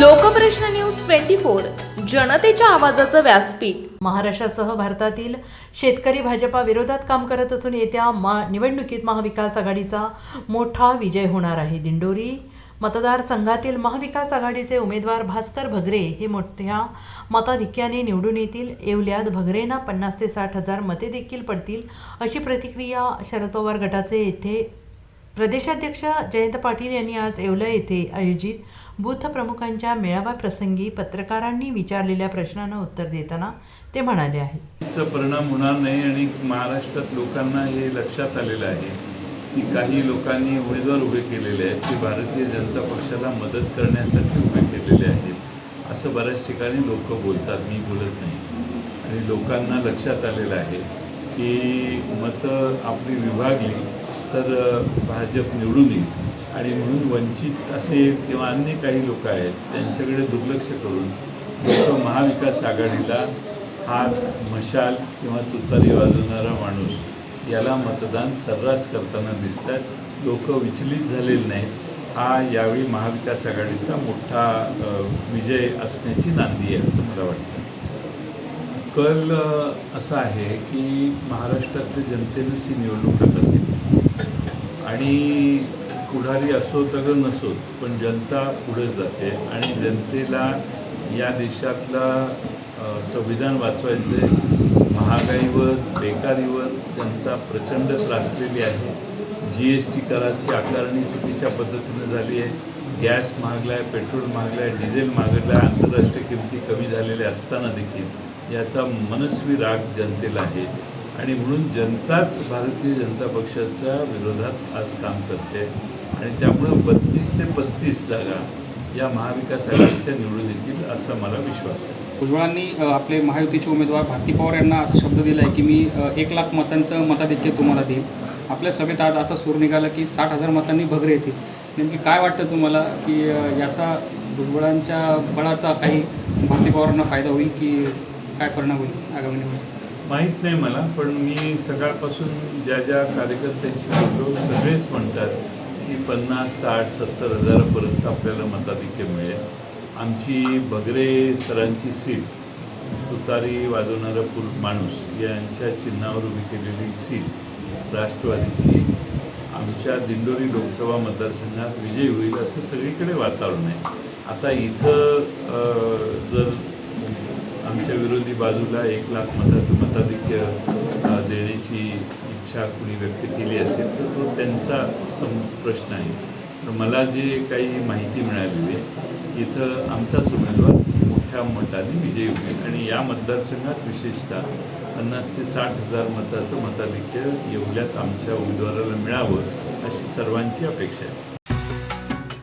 Lokprashna news twenty four जनतेच्या आवाजाचं व्यासपीठ. महाराष्ट्रासह भारतातील शेतकरी भाजपा विरोधात काम करत असून येत्या मा निवडणुकीत महाविकास आघाडीचा मोठा विजय होणार आहे. दिंडोरी मतदारसंघातील महाविकास आघाडीचे उमेदवार भास्कर भगरे हे मोठ्या मताधिक्याने निवडून येतील. येवल्यात भगरेंना पन्नास ते साठ हजार मते देखील पडतील अशी प्रतिक्रिया शरद पवार गटाचे येथे प्रदेशाध्यक्ष जयंत पाटील यांनी आज येवला येथे आयोजित बूथ प्रमुखांच्या मेळाव्याप्रसंगी पत्रकारांनी विचारलेल्या प्रश्नांना उत्तर देताना ते म्हणाले आहे. परिणाम होणार नाही आणि महाराष्ट्रात लोकांना हे लक्षात आलेलं आहे की काही लोकांनी उमेदवार उभे केलेले आहेत की भारतीय जनता पक्षाला मदत करण्यासाठी उभे केलेले आहेत. असं बऱ्याच ठिकाणी लोक बोलतात मी बोलत नाही. आणि लोकांना लक्षात आलेलं आहे की मतं आपली विभागली तर भाजप निवडून येईल. आणि म्हणून वंचित असे किंवा अन्य काही लोक आहेत त्यांच्याकडे दुर्लक्ष करून लोक महाविकास आघाडीला हा मशाल किंवा तुतारी वाजवणारा माणूस याला मतदान सर्रास करताना दिसतात. लोक विचलित झालेले नाहीत. हा यावेळी महाविकास आघाडीचा मोठा विजय असण्याची नांदी आहे असं मला वाटतं. कल असा आहे की महाराष्ट्रातल्या जनतेनंच ही निवडणूक टाकत घेतली आणि पुढारी असो तर नसोत पण जनता पुढे जाते आणि जनतेला या देशातला संविधान वाचवायचे महागाईवर बेकारीवर जनता प्रचंड त्रासलेली आहे. जी एस टी कराची आकारणी चुकीच्या पद्धतीनं झाली आहे. गॅस महागला आहे पेट्रोल महागला आहे डिझेल महागला आहे आंतरराष्ट्रीय किमती कमी झालेल्या असताना देखील. याचा मनस्वी राग जनतेला आहे. आणि म्हणून जनताच भारतीय जनता पक्षाच्या विरोधात आज काम करते. आणि त्यामुळे बत्तीस ते पस्तीस जागा या महाविकास आघाडीच्या निवडून येतील असा मला विश्वास आहे. भुजबळांनी आपले महायुतीचे उमेदवार भारती पवार यांना असा शब्द दिला आहे की मी एक लाख मतांचं मताधिक्य तुम्हाला देईन. आपल्या सभेत आज असा सूर निघाला की साठ हजार मतांनी भगरे येतील. नेमकी काय वाटतं तुम्हाला की याचा भुजबळांच्या बळाचा काही भारती पवारांना फायदा होईल की काय परिणाम होईल आगामी निवडणूक माहीत नाही मला पण मी सकाळपासून ज्या ज्या कार्यकर्त्यांशी बोललो सगळेच म्हणतात की पन्नास साठ सत्तर हजारापर्यंत आपल्याला मताधिक्य मिळेल. आमची बगरे सरांची सीट तुतारी वाजवणारा पुल माणूस यांच्या चिन्हावर उभी केलेली सीट राष्ट्रवादीची आमच्या दिंडोरी लोकसभा मतदारसंघात विजयी होईल असं सगळीकडे वातावरण आहे. आता इथं जर आमच्या विरोधी बाजूला एक लाख मताचं मताधिक्य देण्याची इच्छा कुणी व्यक्त केली असेल तर तो त्यांचा सम प्रश्न आहे. तर मला जे काही माहिती मिळालेली आहे इथं आमचाच उमेदवार मोठ्या मताने विजयी होईल. आणि या मतदारसंघात विशेषतः पन्नास ते साठ हजार मताचं मताधिक्य एवढ्यात आमच्या उमेदवाराला मिळावं अशी सर्वांची अपेक्षा आहे.